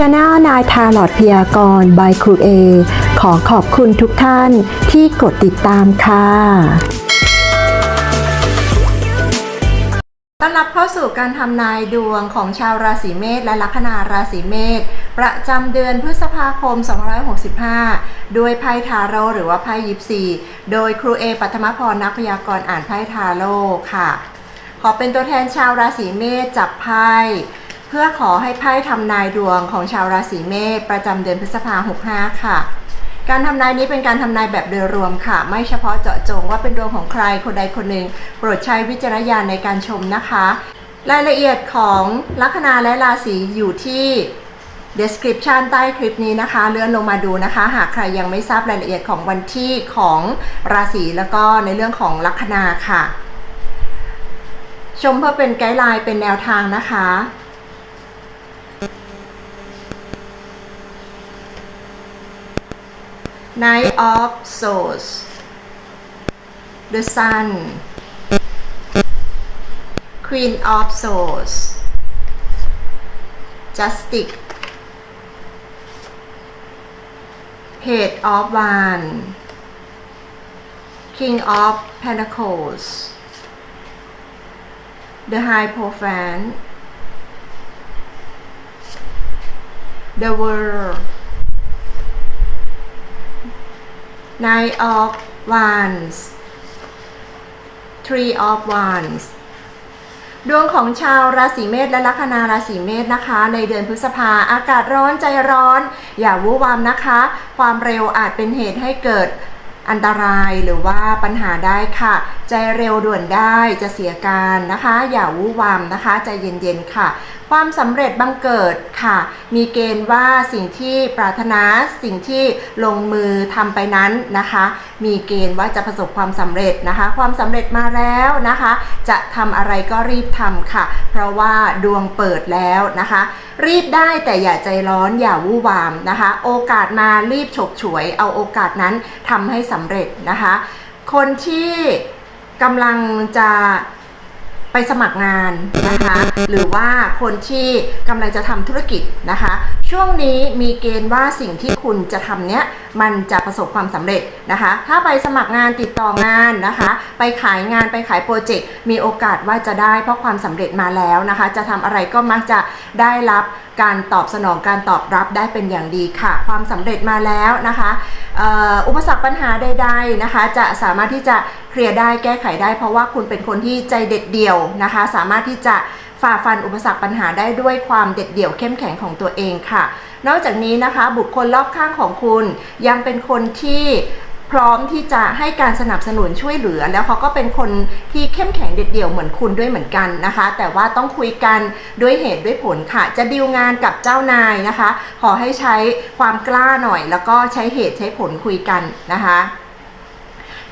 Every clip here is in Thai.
Channel นายทาลอดพยากรณ์ by ครูเอขอขอบคุณทุกท่านที่กดติดตามค่ะ ต้อนรับเข้าสู่การทำนายดวงของชาวราศีเมษและลัคนาราศีเมษประจำเดือนพฤษภาคม 2565 โดยไพ่ทาโร่หรือว่าไพ่ยิปซี โดยครูเอปัทมพรนักพยากรณ์อ่านไพ่ทาโร่ค่ะ ขอเป็นตัวแทนชาวราศีเมษจับไพ่ เพื่อขอให้ไพ่ทำนายดวงของชาวราศีเมษประจำเดือนพฤษภาคม65ค่ะ การทำนายนี้เป็นการทำนายแบบโดยรวมค่ะ ไม่เฉพาะเจาะจงว่าเป็นดวงของใครคนใดคนหนึ่งโปรดใช้วิจารณญาณในการชมนะคะ รายละเอียดของลัคนาและราศีอยู่ที่ description ใต้คลิปนี้นะคะ เลื่อนลงมาดูนะคะ หากใครยังไม่ทราบรายละเอียดของวันที่ของราศีแล้วก็ในเรื่องของลัคนาค่ะ ชมเพื่อเป็นไกด์ไลน์เป็นแนวทางนะคะ Knight of Swords. The Sun. Queen of Swords. Justice. Head of Wands King of Pentacles. The High Profile The World Nine of Wands Three of Wands ดวงของชาวราศีเมษและลัคนาราศีเมษนะคะ ในเดือนพฤษภาอากาศร้อนใจร้อน อย่าวู่วามนะคะ ความเร็วอาจเป็นเหตุให้เกิดอันตรายหรือว่าปัญหาได้ค่ะ ใจเร็วด่วนได้จะเสียการนะคะ อย่าวู่วามนะคะ ใจเย็นๆค่ะ ความสำเร็จบังเกิดค่ะ มีเกณฑ์ว่าสิ่งที่ปรารถนาสิ่งที่ลงมือทำไปนั้นนะคะ มีเกณฑ์ว่าจะประสบความสำเร็จนะคะ ความสำเร็จมาแล้วนะคะ จะทำอะไรก็รีบทำค่ะ เพราะว่าดวงเปิดแล้วนะคะ รีบได้แต่อย่าใจร้อนอย่าวู่วามนะคะ โอกาสมารีบฉกฉวย เอาโอกาสนั้นทำให้สำเร็จนะคะ คนที่กำลังจะ ไปสมัครงานนะคะหรือว่าคนที่กำลังจะทำธุรกิจนะคะ ช่วงนี้มีเกณฑ์ว่าสิ่งที่คุณจะทำเนี้ยมันจะประสบความสำเร็จนะคะ ถ้าไปสมัครงานติดต่องานนะคะ ไปขายงานไปขายโปรเจกต์มีโอกาสว่าจะได้เพราะความสำเร็จมาแล้วนะคะ จะทำอะไรก็มักจะได้รับการตอบสนองการตอบรับได้เป็นอย่างดีค่ะ ความสำเร็จมาแล้วนะคะอุปสรรคปัญหาใดๆนะคะ จะสามารถที่จะเคลียร์ได้แก้ไขได้ เพราะว่าคุณเป็นคนที่ใจเด็ดเดี่ยวนะคะ สามารถที่จะฝ่าฟันอุปสรรคปัญหาได้ด้วยความเด็ดเดี่ยวเข้มแข็งของตัวเองค่ะ นอกจากนี้นะคะบุคคลรอบข้างของคุณ ยังเป็นคนที่พร้อมที่จะให้การสนับสนุนช่วยเหลือ แล้วเขาก็เป็นคนที่เข้มแข็งเด็ดเดี่ยวเหมือนคุณด้วยเหมือนกันนะคะ แต่ว่าต้องคุยกันด้วยเหตุด้วยผลค่ะ จะดีลงานกับเจ้านายนะคะ ขอให้ใช้ความกล้าหน่อย แล้วก็ใช้เหตุใช้ผลคุยกันนะคะ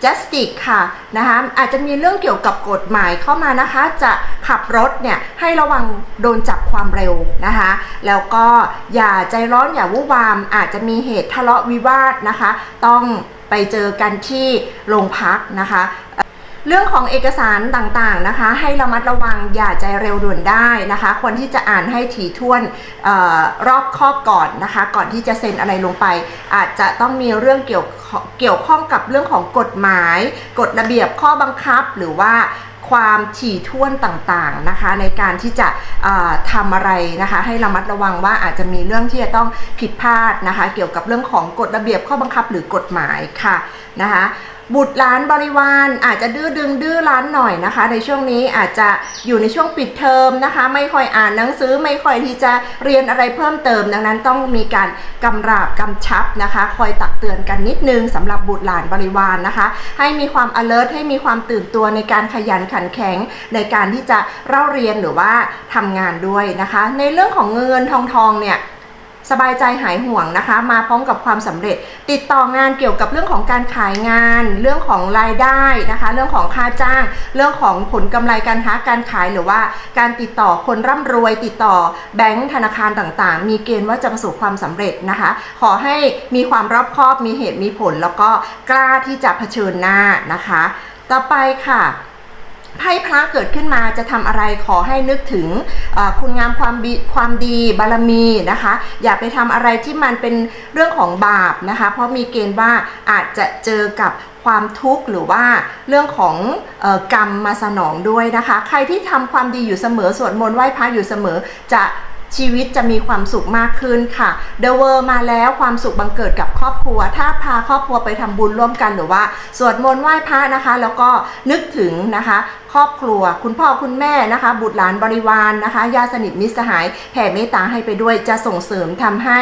justice ค่ะนะคะอาจจะมีเรื่องเกี่ยวกับกฎหมายเข้ามานะคะ จะขับรถเนี่ยให้ระวังโดนจับความเร็วนะคะ แล้วก็อย่าใจร้อนอย่าวุ่นวาม อาจจะมีเหตุทะเลาะวิวาทนะคะ ต้องไปเจอกันที่โรงพักนะคะ เรื่องของเอกสารต่างๆนะคะ ให้ระมัดระวังอย่าใจเร็วด่วนได้นะคะควรที่จะอ่านให้ถี่ถ้วนออรอบคอบก่อนนะคะ ก่อนที่จะเซ็นอะไรลงไป อาจจะต้องมีเรื่องเกี่ยวเกี่ยวข้องกับเรื่องของกฎหมาย กฎระเบียบข้อบังคับหรือว่า ความถี่ถ้วนต่างๆนะคะในการที่จะทำอะไรนะคะให้ระมัดระวังว่าอาจจะมีเรื่องที่จะต้องผิดพลาดนะคะ เกี่ยวกับเรื่องของกฎระเบียบข้อบังคับหรือกฎหมายค่ะนะคะบุตรหลานบริวารอาจจะดื้อดึงดื้อรั้นหน่อยนะคะ ในช่วงนี้อาจจะอยู่ในช่วงปิดเทอมนะคะ ไม่ค่อยอ่านหนังสือไม่ค่อยที่จะเรียนอะไรเพิ่มเติม ดังนั้นต้องมีการกำราบกำชับนะคะ คอยตักเตือนกันนิดนึงสำหรับบุตรหลานบริวารนะคะ ให้มีความ alert ให้มีความตื่นตัวในการขยันขนแข็งในการที่จะเล่าเรียนหรือว่าทำงานด้วยนะคะ ในเรื่องของเงินทองทองเนี่ยสบายใจหายห่วงนะคะ มาพร้อมกับความสำเร็จ ติดต่องานเกี่ยวกับเรื่องของการขายงาน เรื่องของรายได้นะคะ เรื่องของค่าจ้าง เรื่องของผลกำไรการค้าการขายหรือว่า การติดต่อคนร่ำรวย ติดต่อแบงก์ธนาคารต่างๆ มีเกณฑ์ว่าจะประสบความสำเร็จนะคะ ขอให้มีความรอบคอบมีเหตุมีผล แล้วก็กล้าที่จะเผชิญหน้านะคะ ต่อไปค่ะ ไพ่พระเกิดขึ้นมาจะทำอะไรขอให้นึกถึงคุณงามความดีความดีบารมีนะคะ อย่าไปทำอะไรที่มันเป็นเรื่องของบาปนะคะ เพราะมีเกณฑ์ว่าอาจจะเจอกับความทุกข์หรือว่าเรื่องของออกรรมมาสนองด้วยนะคะ ใครที่ทำความดีอยู่เสมอสวดมนต์ไหว้พระอยู่เสมอจะชีวิตจะมีความสุขมากขึ้นค่ะ The World มาแล้วความสุขบังเกิดกับครอบครัว ถ้าพาครอบครัวไปทำบุญร่วมกันหรือว่า สวดมนต์ไหว้พระนะคะ แล้วก็นึกถึงนะคะ รอบครัว คุณพ่อคุณแม่นะคะ บุตรหลานบริวารนนะคะญาติสนิทมิตรสหายแผ่เมตตาให้ไปด้วยจะส่งเสริมทำให้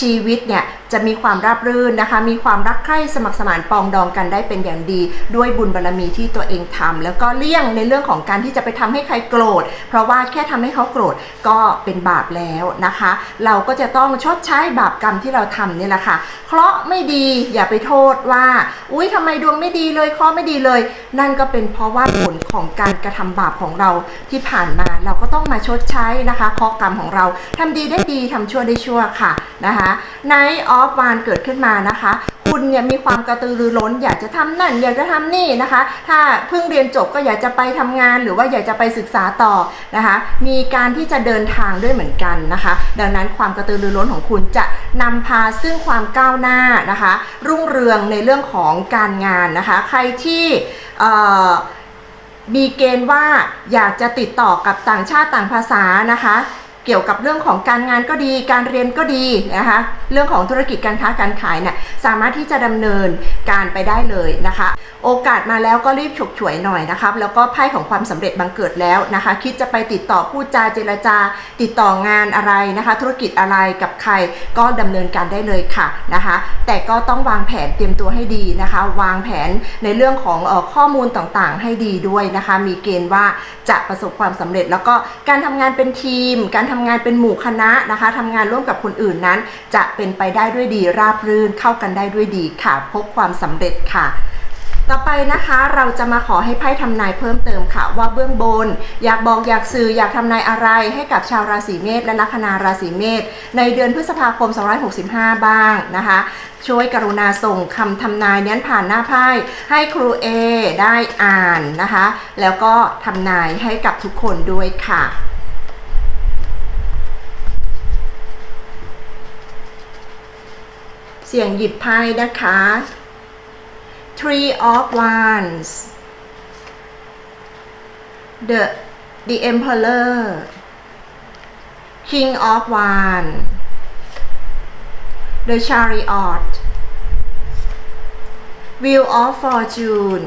ชีวิตเนี่ยจะมีความราบรื่นนะคะ มีความรักใคร่สมัครสมานปองดองกันได้เป็นอย่างดี ด้วยบุญบารรมีที่ตัวเองทำแล้วก็เลี่ยงในเรื่องของการที่จะไปทำให้ใครโกรธ เพราะว่าแค่ทำให้เขาโกรธก็เป็นบาปแล้วนะคะ เราก็จะต้องชดใช้บาปกรรมที่เราทำนี่แหละค่ะเคราะห์ไม่ดีอย่าไปโทษว่า อุ้ยทำไมดวงไม่ดีเลยเคราะห์ไม่ดีเลย นั่นก็เป็นเพราะว่าผลของการกระทำบาปของเราที่ผ่านมา เราก็ต้องมาชดใช้นะคะเคราะกรรมของเราทำดีได้ดีทำชั่วได้ชั่วค่ะนะคะในออฟวานเกิดขึ้นมานะคะคุณเนี่ยมีความกระตือรือร้น อยากจะทำนั่น อยากจะทำนี่นะคะ ถ้าเพิ่งเรียนจบก็อยากจะไปทำงานหรือว่าอยากจะไปศึกษาต่อนะคะ มีการที่จะเดินทางด้วยเหมือนกันนะคะ ดังนั้นความกระตือรือร้นของคุณจะนำพาซึ่งความก้าวหน้านะคะ รุ่งเรืองในเรื่องของการงานนะคะ ใครที่เอ่อ มีเกณฑ์ว่าอยากจะติดต่อกับต่างชาติต่างภาษานะคะ เกี่ยวกับเรื่องของการงานก็ดี การเรียนก็ดีนะคะเรื่องของธุรกิจการค้าการขายเนี่ยสามารถที่จะดำเนินการไปได้เลยนะคะ โอกาสมาแล้วก็รีบฉกฉวยหน่อยนะครับแล้วก็ไพ่ของความสำเร็จบังเกิดแล้วนะคะ คิดจะไปติดต่อพูดจาเจรจา ติดต่องานอะไรนะคะ ธุรกิจอะไรกับใครก็ดำเนินการได้เลยค่ะนะคะ แต่ก็ต้องวางแผนเตรียมตัวให้ดีนะคะ วางแผนในเรื่องของออข้อมูลต่างๆ ให้ดีด้วยนะคะ มีเกณฑ์ว่าจะประสบความสำเร็จ แล้วก็การทำงานเป็นทีม การทำงานเป็นหมู่คณะนะคะทำงานร่วมกับคนอื่นนั้น จะเป็นไปได้ด้วยดีราบรื่นเข้ากันได้ด้วยดีค่ะ พบความสำเร็จค่ะต่อไปนะคะเราจะมาขอให้ไพ่ทำนายเพิ่มเติมค่ะว่าเบื้องบน อยากบอกอยากสื่ออยากทำนายอะไรให้กับชาวราศีเมษและลัคนาราศีเมษในเดือนพฤษภาคม 265 บ้างนะคะ ช่วยกรุณาส่งคำทำนายนั้นผ่านหน้าไพ่ให้ครูเอได้อ่านนะคะ แล้วก็ทำนายให้กับทุกคนด้วยค่ะ เสียงหยิบไพ่นะคะ Three of Wands the the Emperor King of Wands the Chariot Wheel of Fortune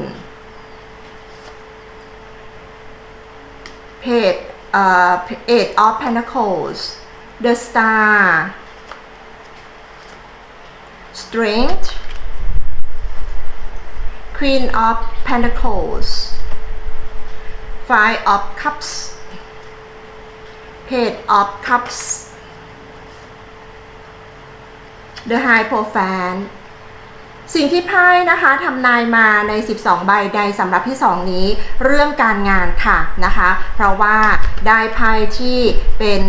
Page uh, Eight of Pentacles the Star Strength Queen of Pentacles Five of Cups Page of Cups The High Profile สิ่งที่ไพ่นะคะทำนายมาใน 12 ใบในสำหรับที่ 2 นี้ เรื่องการงานค่ะนะคะ เพราะว่าได้ไพ่ที่เป็น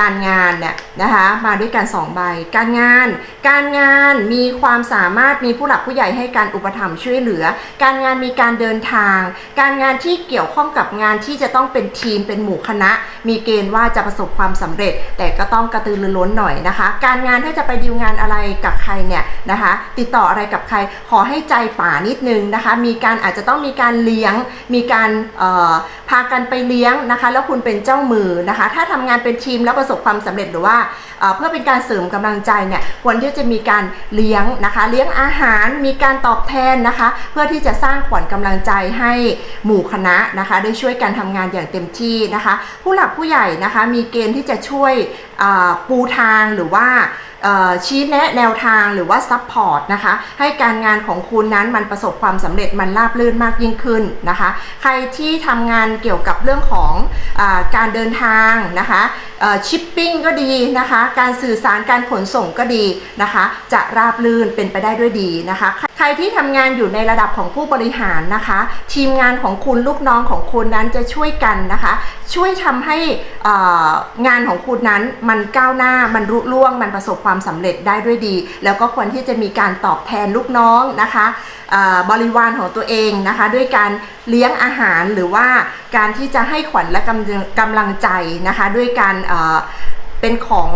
การงานเนี่ยนะคะมาด้วยกัน2ใบ การงาน การงานมีความสามารถมีผู้หลักผู้ใหญ่ให้การอุปถัมภ์ช่วยเหลือ การงานมีการเดินทาง การงานที่เกี่ยวข้องกับงานที่จะต้องเป็นทีมเป็นหมู่คณะ มีเกณฑ์ว่าจะประสบความสำเร็จ แต่ก็ต้องกระตือรือร้นหน่อยนะคะ การงานถ้าจะไปดีลงานอะไรกับใครเนี่ยนะคะ ติดต่ออะไรกับใครขอให้ใจป่านิดนึงนะคะ มีการอาจจะต้องมีการเลี้ยง มีการเอ่อพากันไปเลี้ยงนะคะ แล้วคุณเป็นเจ้ามือนะคะ ถ้าทำงานเป็นทีมแล้วประสบความสำเร็จหรือว่าเพื่อเป็นการเสริมกำลังใจเนี่ยควรที่จะมีการเลี้ยงนะคะ เลี้ยงอาหารมีการตอบแทนนะคะ เพื่อที่จะสร้างขวัญกำลังใจให้หมู่คณะนะคะ ได้ช่วยกันทำงานอย่างเต็มที่นะคะ ผู้หลักผู้ใหญ่นะคะมีเกณฑ์ที่จะช่วยปูทางหรือว่า ชี้แนะแนวทางหรือว่าซัพพอร์ตนะคะ ให้การงานของคุณนั้นมันประสบความสำเร็จมันราบรื่นมากยิ่งขึ้นนะคะ ใครที่ทำงานเกี่ยวกับเรื่องของอการเดินทางนะคะชิปปิ้งก็ดีนะคะ การสื่อสารการขนส่งก็ดีนะคะ จะราบรื่นเป็นไปได้ด้วยดีนะคะใคร ใครที่ทำงานอยู่ในระดับของผู้บริหารนะคะ ทีมงานของคุณลูกน้องของคุณนั้นจะช่วยกันนะคะ ช่วยทำให้งานของคุณนั้นมันก้าวหน้ามันรุ่ล่วง มันประสบความสำเร็จได้ด้วยดี แล้วก็ควรที่จะมีการตอบแทนลูกน้องนะคะบริวารของตัวเองนะคะ ด้วยการเลี้ยงอาหารหรือว่าการที่จะให้ขวัญและกำกำลังใจนะคะ ด้วยการ เป็นของ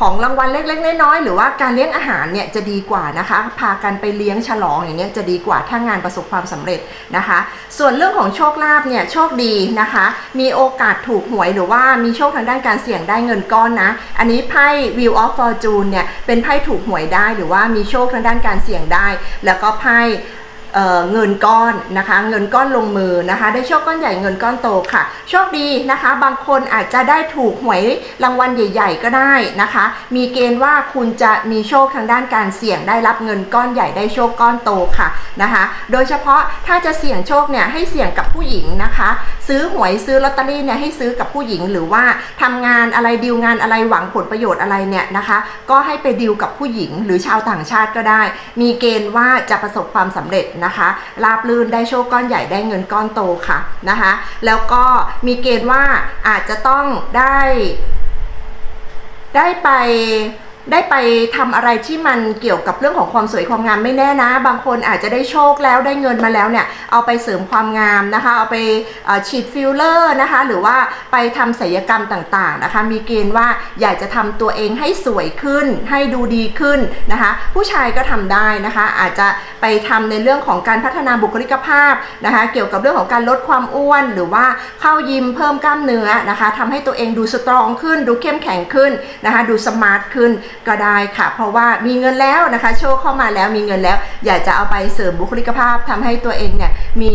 ของรางวัลเล็กๆน้อยๆหรือว่าการเลี้ยงอาหารเนี่ยจะดีกว่านะคะ พากันไปเลี้ยงฉลองอย่างเนี้ยจะดีกว่าถ้างานประสบความสำเร็จนะคะ ส่วนเรื่องของโชคลาภเนี่ยโชคดีนะคะ มีโอกาสถูกหวยหรือว่ามีโชคทางด้านการเสี่ยงได้เงินก้อนนะ อันนี้ไพ่ Wheel of Fortune เนี่ยเป็นไพ่ถูกหวยได้หรือว่ามีโชคทางด้านการเสี่ยงได้ แล้วก็ไพ่ เเงินก้อนนะคะ เงินก้อนลงมือนะคะ ได้โชคก้อนใหญ่เงินก้อนโตค่ะ โชคดีนะคะ บางคนอาจจะได้ถูกหวยรางวัลใหญ่ ๆ ก็ได้นะคะ มีเกณฑ์ว่าคุณจะมีโชคทางด้านการเสี่ยงได้รับเงินก้อนใหญ่ได้โชคก้อนโตค่ะนะคะ โดยเฉพาะถ้าจะเสี่ยงโชคเนี่ยให้เสี่ยงกับผู้หญิงนะคะ ซื้อหวยซื้อลอตเตอรี่เนี่ยให้ซื้อกับผู้หญิงหรือว่าทำงานอะไรดีลงานอะไรหวังผลประโยชน์อะไรเนี่ยนะคะ ก็ให้ไปดีลกับผู้หญิงหรือชาวต่างชาติก็ได้ มีเกณฑ์ว่าจะประสบความสำเร็จนะคะราบลื่นได้โชคก้อนใหญ่ได้เงินก้อนโตค่ะนะคะแล้วก็มีเกณฑ์ว่าอาจจะต้องได้ ได้ไป ได้ไปทำอะไรที่มันเกี่ยวกับเรื่องของความสวยความงามไม่แน่นะ บางคนอาจจะได้โชคแล้วได้เงินมาแล้วเนี่ยเอาไปเสริมความงามนะคะ เอาไปฉีดฟิลเลอร์นะคะ หรือว่าไปทำศัลยกรรมต่างๆนะคะ มีเกณฑ์ว่าอยากจะทำตัวเองให้สวยขึ้น ให้ดูดีขึ้นนะคะ ผู้ชายก็ทำได้นะคะ อาจจะไปทำในเรื่องของการพัฒนาบุคลิกภาพนะคะ เกี่ยวกับเรื่องของการลดความอ้วน หรือว่าเข้ายิมเพิ่มกล้ามเนื้อนะคะทำให้ตัวเองดูสตรองขึ้น ดูเข้มแข็งขึ้นนะคะ ดูสมาร์ทขึ้นก็ได้ค่ะ เพราะว่ามีเงินแล้วนะคะ โชคเข้ามาแล้วมีเงินแล้ว อยากจะเอาไปเสริมบุคลิกภาพทำให้ตัวเองเนี่ยมี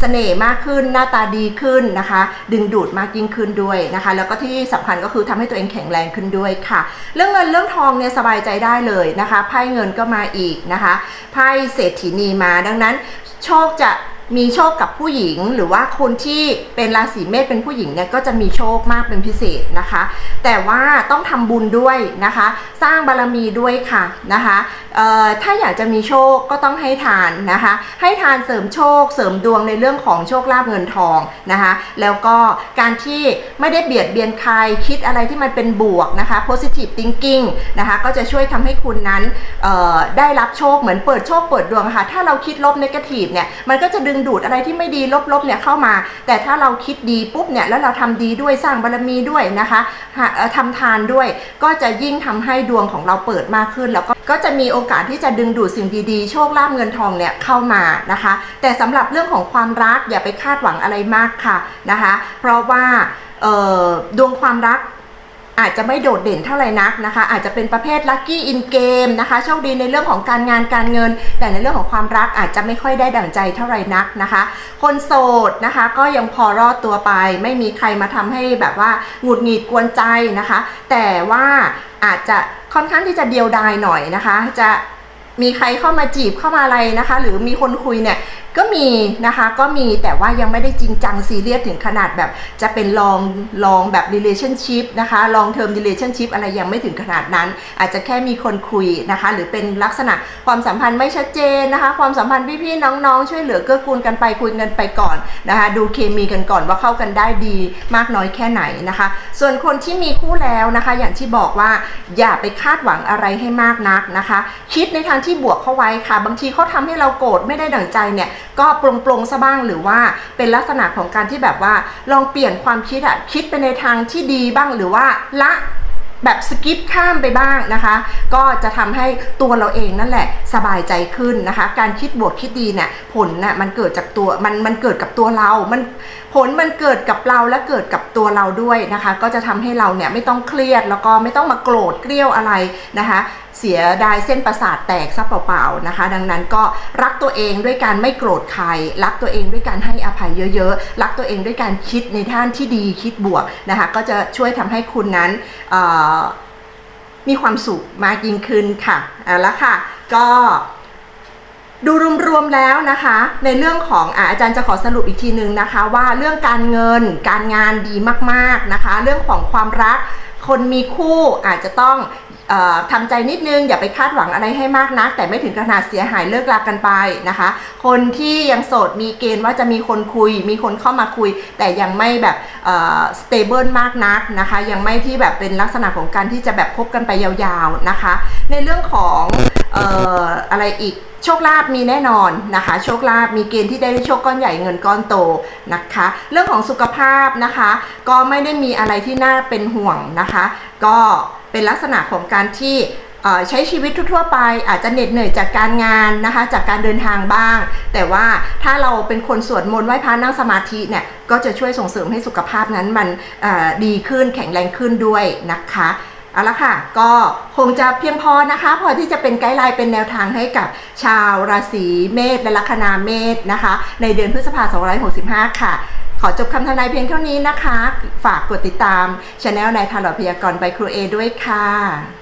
เสน่ห์มากขึ้นหน้าตาดีขึ้นนะคะ ดึงดูดมากยิ่งขึ้นด้วยนะคะ แล้วก็ที่สำคัญก็คือทำให้ตัวเองแข็งแรงขึ้นด้วยค่ะ เรื่องเงินเรื่องทองเนี่ยสบายใจได้เลยนะคะไพ่เงินก็มาอีกนะคะไพ่เศรษฐีนีมาดังนั้นโชคจะ มีโชคกับผู้หญิง หรือว่าคนที่เป็นราศีเมษเป็นผู้หญิงเนี่ยก็จะมีโชคมากเป็นพิเศษนะคะ แต่ว่าต้องทำบุญด้วยนะคะ สร้างบารมีด้วยค่ะนะคะถ้าอยากจะมีโชคก็ต้องให้ทานนะคะ ให้ทานเสริมโชค เสริมดวงในเรื่องของโชคลาภเงินทองนะคะ แล้วก็การที่ไม่ได้เบียดเบียนใครคิดอะไรที่มันเป็นบวกนะคะ positive thinking นะคะก็จะช่วยทำให้คุณนั้นได้รับโชคเหมือนเปิดโชคเปิดดวงค่ะถ้าเราคิดลบ negative เนี่ยมันก็จะดึงดูดอะไรที่ไม่ดีลบๆเนี่ยเข้ามา แต่ถ้าเราคิดดีปุ๊บเนี่ยแล้วเราทำดีด้วยสร้างบารมีด้วยนะคะหาทำทานด้วยก็จะยิ่งทำให้ดวงของเราเปิดมากขึ้น แล้วก็ก็จะมีโอกาสที่จะดึงดูดสิ่งดีๆ โชคลาภเงินทองเนี่ยเข้ามานะคะ แต่สำหรับเรื่องของความรักอย่าไปคาดหวังอะไรมากค่ะนะคะ เพราะว่าดวงความรัก อาจจะไม่โดดเด่นเท่าไหร่นักนะคะ อาจจะเป็นประเภทลัคกี้อินเกมนะคะโชคดีในเรื่องของการงานการเงิน แต่ในเรื่องของความรักอาจจะไม่ค่อยได้ดั่งใจเท่าไหร่นักนะคะ คนโสดนะคะก็ยังพอรอดตัวไป ไม่มีใครมาทำให้แบบว่าหงุดหงิดกวนใจนะคะ แต่ว่าอาจจะค่อนข้างที่จะเดียวดายหน่อยนะคะ จะมีใครเข้ามาจีบเข้ามาอะไรนะคะ หรือมีคนคุยเนี่ย ก็มีนะคะก็มีแต่ว่ายังไม่ได้จริงจังซีเรียสถึงขนาดแบบจะเป็นลองลองแบบ relationship นะคะ long term relationship อะไรยังไม่ถึงขนาดนั้น อาจจะแค่มีคนคุยนะคะ หรือเป็นลักษณะความสัมพันธ์ไม่ชัดเจนนะคะ ความสัมพันธ์พี่ๆน้องๆ ช่วยเหลือเกื้อกูลกันไปคุยกันไปก่อนนะคะ ดูเคมีกันก่อนว่าเข้ากันได้ดีมากน้อยแค่ไหนนะคะ ส่วนคนที่มีคู่แล้วนะคะ อย่างที่บอกว่าอย่าไปคาดหวังอะไรให้มากนักนะคะ คิดในทางที่บวกเข้าไว้ค่ะ บางทีเขาทำให้เราโกรธไม่ได้ดั่งใจเนี่ยก็ปรงปรงๆซะบ้างหรือว่าเป็นลักษณะของการที่แบบว่าลองเปลี่ยนความคิดอะคิดไปในทางที่ดีบ้างหรือว่าละแบบสกิปข้ามไปบ้างนะคะ ก็จะทำให้ตัวเราเองนั่นแหละสบายใจขึ้นนะคะ การคิดบวกคิดดีเนี่ยผลน่ะมันเกิดจากตัวมันมันเกิดกับตัวเรา มัน ผลมันเกิดกับเราและเกิดกับตัวเราด้วยนะคะ ก็จะทำให้เราเนี่ยไม่ต้องเครียดแล้วก็ไม่ต้องมาโกรธเกลี้ยวอะไรนะคะเสียดายเส้นประสาทแตกซะเปล่าๆนะคะ ดังนั้นก็รักตัวเองด้วยการไม่โกรธใคร รักตัวเองด้วยการให้อภัยเยอะๆ รักตัวเองด้วยการคิดในท่านที่ดีคิดบวกนะคะ ก็จะช่วยทำให้คุณนั้นมีความสุขมากยิ่งขึ้นค่ะเอาละค่ะ ก็ ดูรวมๆแล้วนะคะ ในเรื่องของอาอาจารย์จะขอสรุปอีกทีนึงนะคะ ว่าเรื่องการเงินการงานดีมากๆนะคะ เรื่องของความรักคนมีคู่อาจจะต้อง ทำใจนิดนึงอย่าไปคาดหวังอะไรให้มากนัก แต่ไม่ถึงขนาดเสียหายเลิกลากันไปนะคะ คนที่ยังโสดมีเกณฑ์ว่าจะมีคนคุย มีคนเข้ามาคุย แต่ยังไม่แบบสเตเบิลมากนักนะคะ ยังไม่ที่แบบเป็นลักษณะของการที่จะแบบคบกันไปยาวๆนะคะ ในเรื่องของอออะไรอีกโชคลาภมีแน่นอนนะคะ โชคลาภมีเกณฑ์ที่ได้โชคก้อนใหญ่เงินก้อนโตนะคะ เรื่องของสุขภาพนะคะ ก็ไม่ได้มีอะไรที่น่าเป็นห่วงนะคะ ก็ เป็นลักษณะของการที่ใช้ชีวิตทั่วไป อาจจะเหน็ดเหนื่อยจากการงานนะคะจากการเดินทางบ้าง แต่ว่าถ้าเราเป็นคนสวดมนต์ไหว้พระนั่งสมาธิเนี่ยก็จะช่วยส่งเสริมให้สุขภาพนั้นมันดีขึ้นแข็งแรงขึ้นด้วยนะคะ เอาละค่ะก็คงจะเพียงพอนะคะ พอที่จะเป็นไกด์ไลน์เป็นแนวทางให้กับชาวราศีเมษและลัคนาเมษนะคะ ในเดือนพฤษภาคม2565 ค่ะ ขอจบคำทำนายเพียงเท่านี้นะคะ ฝากกดติดตามช anel นายทารอพยากรณ์ใบครูเอด้วยค่ะ